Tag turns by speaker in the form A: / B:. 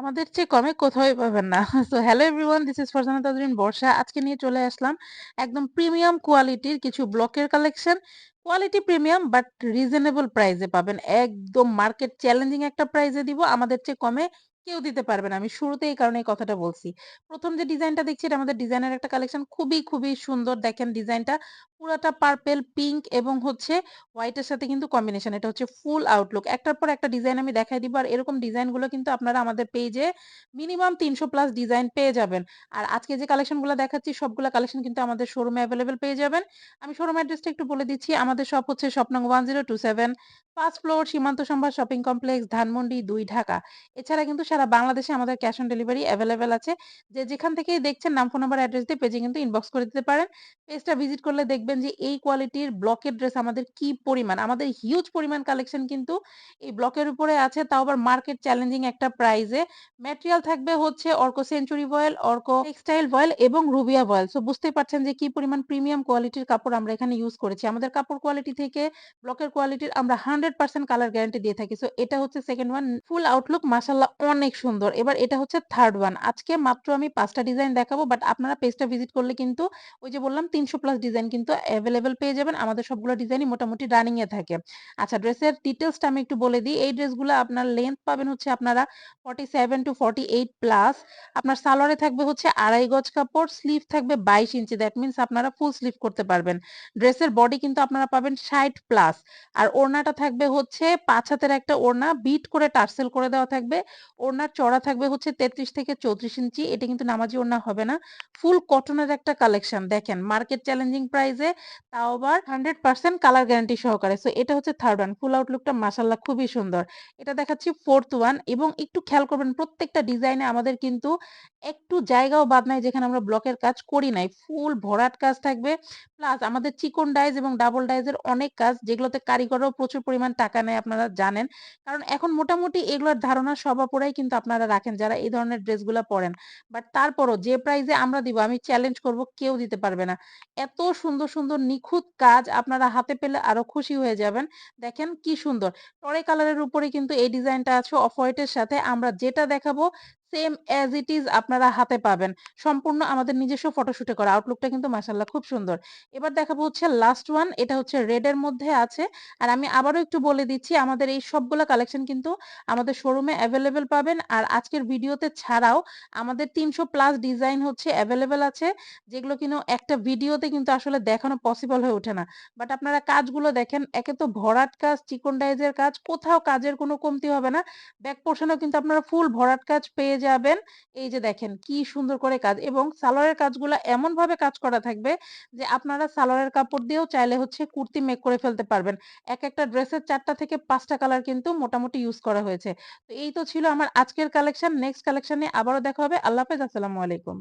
A: আমাদের চেয়ে কমে কোথাওই পাবেন না। So hello everyone this is Farzana Tajrin Barsha. আজকে নিয়ে চলে আসলাম একদম প্রিমিয়াম কোয়ালিটির কিছু ব্লকের collection. Quality premium but reasonable price পাবেন। একদম মার্কেট চ্যালেঞ্জিং একটা প্রাইস দিব। আমাদের চেয়ে কমে কেউ দিতে পারবে না। আমি শুরুতে এই কারণে কথাটা বলছি। প্রথম যে ডিজাইনটা দেখছি এটা আমাদের ডিজাইনের একটা কালেকশন। খুবই, খুবই সুন্দর দেখেন ডিজাইনটা। পুরাটা পার্পেল পিঙ্ক এবং হচ্ছে হোয়াইটের সাথে কিন্তু কম্বিনেশন। এটা হচ্ছে ফুল আউটলুক। একটার পর একটা ডিজাইন আমি দেখাই দিব। আর এরকম ডিজাইনগুলো কিন্তু আপনারা আমাদের পেজে মিনিমাম ৩০০ প্লাস ডিজাইন পেয়ে যাবেন। আর আজকে যে কালেকশনগুলা দেখাচ্ছি সবগুলো কালেকশন কিন্তু আমাদের শোরুমে অ্যাভেলেবেল পেয়ে যাবেন। আমি শোরুম অ্যাড্রেসটা একটু বলে দিচ্ছি। আমাদের শপ হচ্ছে শপ নং 1027 first floor Simanta Sombhar shopping complex Dhanmondi দুই ঢাকা। এছাড়া কিন্তু সারা বাংলাদেশে আমাদের ক্যাশ অন ডেলিভারি অ্যাভেলেবেল আছে। যে যেখান থেকেই দেখছেন নাম, ফোন নাম্বার, অ্যাড্রেস দিয়ে পেজে কিন্তু ইনবক্স করে দিতে পারেন। পেজটা ভিজিট করলে দেখবেন যে এই কোয়ালিটির ব্লকের ড্রেস আমাদের কি পরিমাণ। আমাদের হিউজ পরিমাণ কালেকশন কিন্তু এই ব্লকের উপরে আছে তাও আবার মার্কেট চ্যালেঞ্জিং একটা প্রাইস এ। ম্যাটেরিয়াল থাকবে হচ্ছে Orko century voile, Orko textile voile এবং রুবিয়া ভয়েল। সো বুঝতেই পারছেন যে কি পরিমাণ প্রিমিয়াম কোয়ালিটির কাপড় আমরা এখানে ইউস করেছি। আমাদের কাপড় কোয়ালিটি থেকে ব্লকের কোয়ালিটির আমরা 100% কালার গ্যারান্টি দিয়ে থাকি। সো এটা হচ্ছে সেকেন্ড ওয়ান ফুল আউটলুক মাশাআল্লাহ অনেক সুন্দর। এবার এটা হচ্ছে থার্ড ওয়ান। আজকে মাত্র আমি পাঁচটা ডিজাইন দেখাবো বাট আপনারা পেজটা ভিজিট করলে কিন্তু ওই যে বললাম ৩০০ প্লাস ডিজাইন কিন্তু এভেইলেবল পেয়ে যাবেন। আমাদের সবগুলো ডিজাইনই মোটামুটি রানিং এ থাকে। আচ্ছা ড্রেসের ডিটেলসটা আমি একটু বলে দিই। এই ড্রেসগুলো আপনার লেংথ পাবেন হচ্ছে আপনারা 47 টু 48 প্লাস। আপনার সালোয়ারে থাকবে হচ্ছে ২.৫ গজ কাপড়, স্লিভ থাকবে ২২ ইঞ্চি। দ্যাট মিনস আপনারা ফুল স্লিভ করতে পারবেন। ড্রেসের বডি কিন্তু আপনারা পাবেন ৬০ প্লাস। আর ওড়নাটা থাকবে হচ্ছে পাঁচ হাতের একটা ওড়না বিট করে টার্সেল করে দেওয়া থাকবে। ওড়নার চড়া থাকবে হচ্ছে ৩৩ থেকে ৩৪ ইঞ্চি। এটা কিন্তু নামাজি ওড়না হবে না। ফুল কটনের একটা কালেকশন দেখেন মার্কেট চ্যালেঞ্জিং প্রাইস তাও আবার 100% কালার গ্যারান্টি সহকারে। সো এটা হচ্ছে থার্ড ওয়ান। ফুল আউটলুকটা মাশাআল্লাহ খুবই সুন্দর। এটা দেখাচ্ছি ফোর্থ ওয়ান এবং একটু খেয়াল করবেন প্রত্যেকটা ডিজাইনে আমাদের কিন্তু একটু জায়গাও বাদ নাই যেখানে আমরা ব্লকের কাজ করি নাই। ফুল ভরাট কাজ থাকবে। প্লাস আমাদের চিকন ডাইজ এবং ডাবল ডাইজের অনেক কাজ যেগুলোতে কারিগররাও প্রচুর পরিমাণ টাকা নেয় আপনারা জানেন। কারণ এখন মোটামুটি এগুলোর ধারণা সব আপুরাই কিন্তু আপনারা রাখেন যারা এই ধরনের ড্রেসগুলা পরেন বাট তারপরও যে প্রাইজে আমরা দিব আমি চ্যালেঞ্জ করব কেউ দিতে পারবে না। এত সুন্দর, সুন্দর নিখুঁত কাজ আপনারা হাতে পেলে আরও খুশি হয়ে যাবেন। দেখেন কি সুন্দর। টরে কালারের উপরে কিন্তু এই ডিজাইনটা আছে অফ হোয়াইটের সাথে। আমরা যেটা দেখাবো সেম অ্যাজ ইট ইজ আপনারা হাতে পাবেন। সম্পূর্ণ আমাদের নিজস্ব ফটোশুটে করা। আউটলুকটা কিন্তু মাশাআল্লাহ খুব সুন্দর। এবার দেখাবো হচ্ছে লাস্ট ওয়ান। এটা হচ্ছে রেড এর মধ্যে আছে। আর আমি আবারও একটু বলে দিচ্ছি আমাদের এই সবগুলো কালেকশন কিন্তু আমাদের শোরুমে অ্যাভেলেবেল পাবেন। আর আজকের ভিডিওতে ছাড়াও আমাদের ৩০০ প্লাস ডিজাইন হচ্ছে অ্যাভেলেবেল আছে। যেগুলো কিন্তু একটা ভিডিওতে কিন্তু আসলে দেখানো পসিবল হয়ে ওঠে না। বাট আপনারা কাজগুলো দেখেন একে তো ভরাট কাজ, চিকন ডাইজের কাজ কোথাও কাজের কোনো কমতি হবে না। ব্যাক পোরশন এও কিন্তু আপনারা ফুল ভরাট কাজ পেয়ে যাবেন। এই যে দেখেন কি সুন্দর করে কাজ এবং সালোয়ারের কাজগুলো এমন ভাবে কাজ করা থাকবে যে আপনারা সালোয়ারের কাপড় দিয়েও চাইলে হচ্ছে কুর্তি মেক করে ফেলতে পারবেন। এক একটা ড্রেসের চারটা থেকে পাঁচটা কালার কিন্তু মোটামুটি ইউজ করা হয়েছে। তো এই তো ছিল আমার আজকের কালেকশন। নেক্সট কালেকশনে আবারও দেখা হবে। আল্লাহ হাফেজ। আসসালামু আলাইকুম।